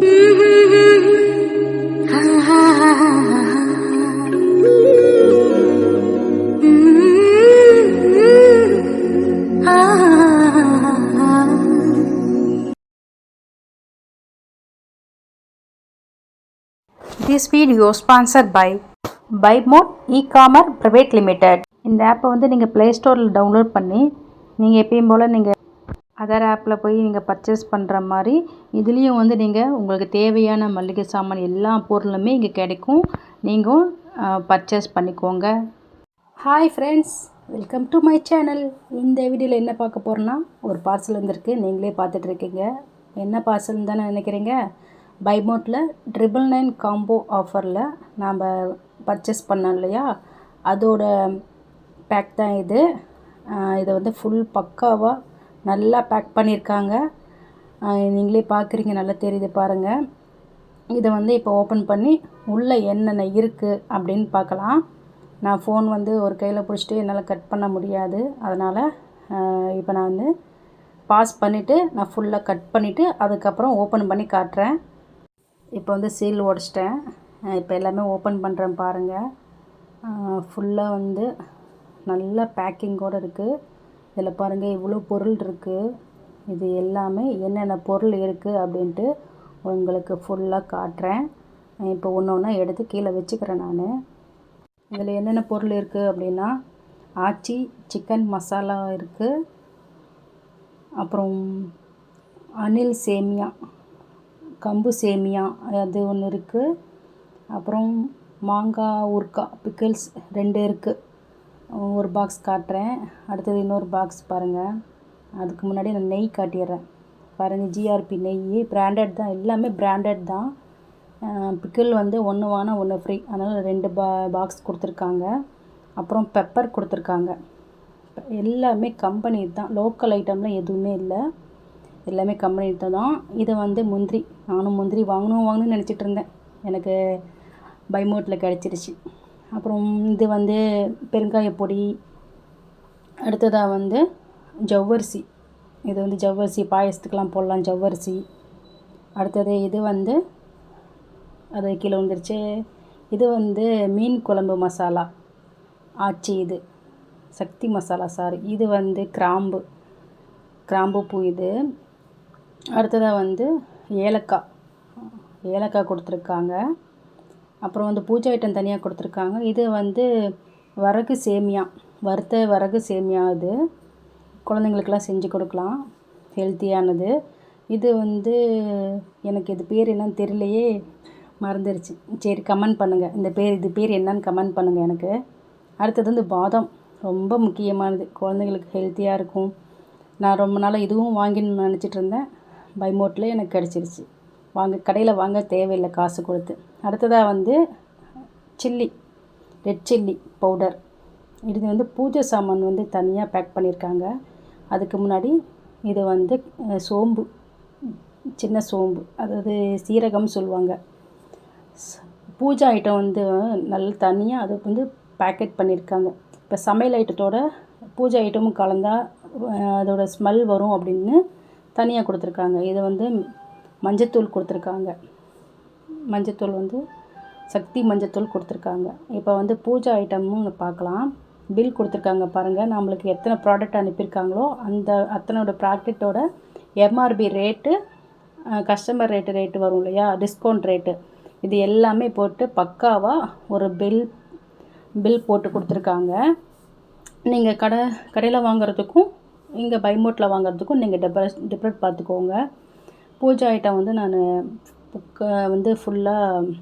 This video sponsor by Bymot e commerce private limited இந்த ஆப்பை வந்து நீங்கள் ப்ளே ஸ்டோரில் டவுன்லோட் பண்ணி நீங்கள் எப்பயும் போல் நீங்கள் அதர் ஆப்பில் போய் நீங்கள் பர்ச்சேஸ் பண்ணுற மாதிரி இதுலேயும் வந்து நீங்கள் உங்களுக்கு தேவையான மளிகை சாமான் எல்லா பொருளுமே இங்கே கிடைக்கும். நீங்கள் பர்ச்சேஸ் பண்ணிக்கோங்க. Hi friends welcome to my channel இந்த வீடியோவில் என்ன பார்க்க போகிறோன்னா ஒரு பார்சல் வந்திருக்கு. நீங்களே பார்த்துட்ருக்கீங்க என்ன பார்சல் தானே நினைக்கிறீங்க? பைமோட்டில் ட்ரிபிள் நைன் காம்போ ஆஃபரில் நாம் பர்ச்சேஸ் பண்ணோம் இல்லையா? அதோட பேக் தான் இது. இதை வந்து ஃபுல் பக்காவாக நல்லா பேக் பண்ணியிருக்காங்க நீங்களே பார்க்குறீங்க நல்லா தெரியுது பாருங்கள் இதை வந்து இப்போ ஓப்பன் பண்ணி உள்ளே என்னென்ன இருக்குது அப்படின்னு பார்க்கலாம். நான் ஃபோன் வந்து ஒரு கையில் பிடிச்சிட்டு என்னால் கட் பண்ண முடியாது. அதனால் இப்போ நான் வந்து பாஸ் பண்ணிவிட்டு நான் ஃபுல்லாக கட் பண்ணிவிட்டு அதுக்கப்புறம் ஓப்பன் பண்ணி காட்டுறேன். இப்போ வந்து சீல் உடச்சிட்டேன் இப்போ எல்லாமே ஓப்பன் பண்ணுறேன் பாருங்கள் ஃபுல்லாக வந்து நல்ல பேக்கிங்கோடு இருக்குது இதில் பாருங்கள் இவ்வளோ பொருள் இருக்குது இது எல்லாமே என்னென்ன பொருள் இருக்குது அப்படின்ட்டு உங்களுக்கு ஃபுல்லாக காட்டுறேன். இப்போ ஒன்று ஒன்றா எடுத்து கீழே வச்சுக்கிறேன் நான். இதில் என்னென்ன பொருள் இருக்குது அப்படின்னா ஆச்சி சிக்கன் மசாலா இருக்குது அப்புறம் அனில் சேமியா கம்பு சேமியா அது ஒன்று இருக்குது அப்புறம் மாங்காய் ஊர்க்கா பிக்கிள்ஸ் ரெண்டு இருக்குது ஒரு பாக்ஸ் காட்டுறேன். அடுத்தது இன்னொரு பாக்ஸ் பாருங்கள் அதுக்கு முன்னாடி நான் நெய் காட்டிடுறேன். பாருங்கள் ஜிஆர்பி நெய். பிராண்டட் தான். எல்லாமே பிராண்டட் தான். பிக்கிள் வந்து ஒன்று வாங்கினா ஒன்று ஃப்ரீ அதனால் ரெண்டு பா பாக்ஸ் கொடுத்துருக்காங்க. அப்புறம் பெப்பர் கொடுத்துருக்காங்க. எல்லாமே கம்பெனி தான். லோக்கல் ஐட்டம்லாம் எதுவுமே இல்லை. எல்லாமே கம்பெனி தான். இது வந்து முந்திரி. நானும் முந்திரி வாங்கணும் வாங்கணும்னு நினச்சிட்டு இருந்தேன். எனக்கு பைமோட்டில் கிடச்சிருச்சு. அப்புறம் இது வந்து பெருங்காய பொடி. அடுத்ததாக வந்து ஜவ்வரிசி. இது வந்து ஜவ்வரிசி பாயசத்துக்கெலாம் போடலாம் ஜவ்வரிசி. அடுத்தது இது வந்து அது கீழே வந்துருச்சு இது வந்து மீன் குழம்பு மசாலா. ஆச்சி இது. சக்தி மசாலா சாரி இது வந்து கிராம்பு. கிராம்பு பூ இது. அடுத்ததாக வந்து ஏலக்காய். ஏலக்காய் கொடுத்துருக்காங்க. அப்புறம் வந்து பூஜை ஐட்டம் தனியாக கொடுத்துருக்காங்க. இது வந்து வரகு சேமியா. வறுத்த வரகு சேமியா இது குழந்தைங்களுக்கெல்லாம் செஞ்சு கொடுக்கலாம். ஹெல்த்தியானது இது வந்து எனக்கு இது பேர் என்னன்னு தெரியலையே. மறந்துருச்சு. சரி கமெண்ட் பண்ணுங்கள் இந்த பேர் இது பேர் என்னன்னு கமெண்ட் பண்ணுங்கள் எனக்கு. அடுத்தது வந்து பாதாம். ரொம்ப முக்கியமானது. குழந்தைங்களுக்கு ஹெல்த்தியாக இருக்கும். நான் ரொம்ப நாளாக இதுவும் வாங்கின்னு நினச்சிட்டு இருந்தேன். பைமோட்டில் எனக்கு கிடச்சிருச்சு. வாங்க கடையில் வாங்க தேவையில்லை காசு கொடுத்து. அடுத்ததாக வந்து சில்லி ரெட் சில்லி பவுடர் இது வந்து பூஜை சாமான் வந்து தனியாக பேக் பண்ணியிருக்காங்க அதுக்கு முன்னாடி இது வந்து சோம்பு சின்ன சோம்பு அதாவது சீரகம் சொல்லுவாங்க. பூஜை ஐட்டம் வந்து நல்ல தனியாக அது வந்து பேக்கெட் பண்ணியிருக்காங்க இப்போ சமையல் ஐட்டத்தோட பூஜை ஐட்டமும் கலந்தால் அதோட ஸ்மெல் வரும் அப்படின்னு தனியாக கொடுத்துருக்காங்க. இதை வந்து மஞ்சத்தூள் கொடுத்துருக்காங்க. மஞ்சத்தூள் வந்து சக்தி மஞ்சத்தூள் கொடுத்துருக்காங்க. இப்போ வந்து பூஜை ஐட்டமும் பார்க்கலாம். பில் கொடுத்துருக்காங்க பாருங்கள் நம்மளுக்கு எத்தனை ப்ராடக்ட் அனுப்பியிருக்காங்களோ அந்த அத்தனோட ப்ராடக்டோட MRP rate customer rate rate வரும் இல்லையா? டிஸ்கவுண்ட் ரேட்டு இது எல்லாமே போட்டு பக்காவாக ஒரு பில் பில் போட்டு கொடுத்துருக்காங்க. நீங்கள் கடை கடையில் வாங்குறதுக்கும் இங்கே பைமோட்டில் வாங்குறதுக்கும் நீங்கள் டிஃபரன்ஸ் டிஃப்ரெண்ட் பார்த்துக்கோங்க. பூஜை ஐட்டம் வந்து நான் புக்கை வந்து ஃபுல்லாக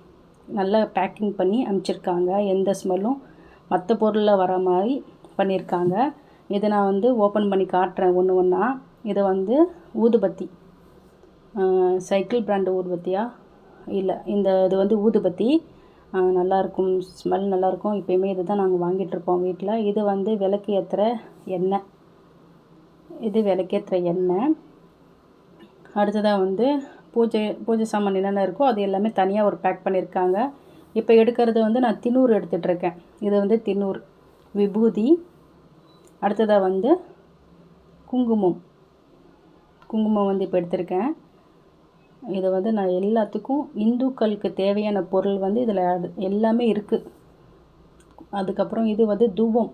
நல்லா பேக்கிங் பண்ணி அனுப்பிச்சிருக்காங்க. எந்த ஸ்மெல்லும் மற்ற பொருளில் வர மாதிரி பண்ணியிருக்காங்க இதை நான் வந்து ஓப்பன் பண்ணி காட்டுறேன். ஒன்று ஒன்றா இது வந்து ஊதுபத்தி சைக்கிள் பிராண்டு ஊதுபத்தியா? இல்லை இந்த இது வந்து ஊதுபத்தி. நல்லாயிருக்கும் ஸ்மெல் நல்லாயிருக்கும் இப்போயுமே இதை தான் நாங்கள் வாங்கிட்டுருப்போம் வீட்டில் இது வந்து விளக்கு ஏற்றுற எண்ணெய். இது விளக்கேற்றுற எண்ணெய். அடுத்ததாக வந்து பூஜை பூஜை சாமான் என்னென்ன இருக்கோ அது எல்லாமே தனியாக ஒரு பேக் பண்ணியிருக்காங்க. இப்போ எடுக்கிறது வந்து நான் தின்னூர் எடுத்துகிட்ருக்கேன் இது வந்து தின்னூர். விபூதி. அடுத்ததாக வந்து குங்குமம். குங்குமம் வந்து இப்போ எடுத்திருக்கேன். இதை வந்து நான் எல்லாத்துக்கும் இந்துக்களுக்கு தேவையான பொருள் வந்து இதில் எல்லாமே இருக்குது அதுக்கப்புறம் இது வந்து தூபம்.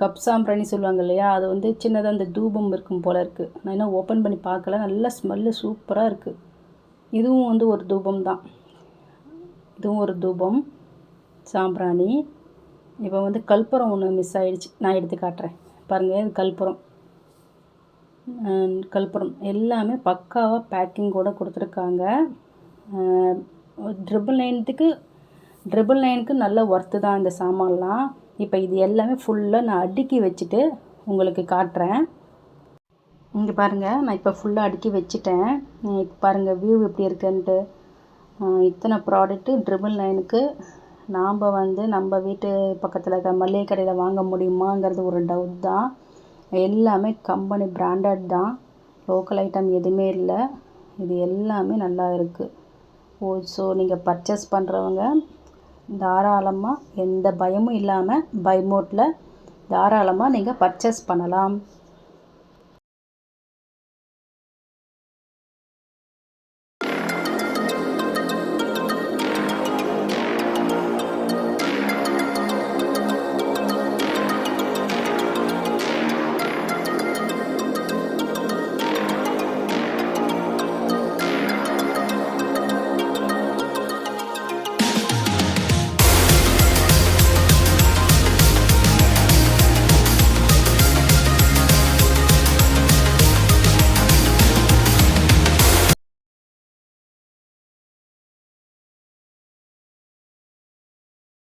கப் சாம்பிராணி சொல்லுவாங்க இல்லையா அது வந்து சின்னதாக அந்த தூபம் இருக்கும் போல் இருக்குது நான் இன்னும் ஓப்பன் பண்ணி பார்க்கல. நல்ல ஸ்மெல்லு சூப்பராக இருக்குது இதுவும் வந்து ஒரு தூபம் தான். இதுவும் ஒரு தூபம். சாம்பிராணி. இப்போ வந்து கல்பரம் ஒன்று மிஸ் ஆகிடுச்சு நான் எடுத்து காட்டுறேன். பாருங்கள் இது கற்பூரம் கற்பூரம் எல்லாமே பக்காவாக பேக்கிங் கூட கொடுத்துருக்காங்க. ட்ரிபிள் நைன்த்துக்கு ட்ரிபிள் நைனுக்கு நல்ல ஒர்த்து தான் இந்த சாமான்லாம். இப்போ இது எல்லாமே ஃபுல்லாக நான் அடுக்கி வச்சுட்டு உங்களுக்கு காட்டுறேன். இங்கே பாருங்கள் நான் இப்போ ஃபுல்லாக அடுக்கி வச்சுட்டேன். இப்போ பாருங்கள் வியூ எப்படி இருக்குன்ட்டு. இத்தனை ப்ராடக்ட்டு ட்ரிபிள் நைனுக்கு நாம் வந்து நம்ம வீட்டு பக்கத்தில் இருக்க மளிகை கடையில் வாங்க முடியுமாங்கிறது ஒரு டவுட் தான். எல்லாமே கம்பெனி பிராண்டட் தான். லோக்கல் ஐட்டம் எதுவுமே இல்லை. இது எல்லாமே நல்லா இருக்குது ஓ ஸோ நீங்கள் பர்ச்சேஸ் பண்ணுறவங்க தாராளமாக எந்த பயமும் இல்லாமல் பை மோட்டில் தாராளமாக நீங்கள் பர்ச்சேஸ் பண்ணலாம்.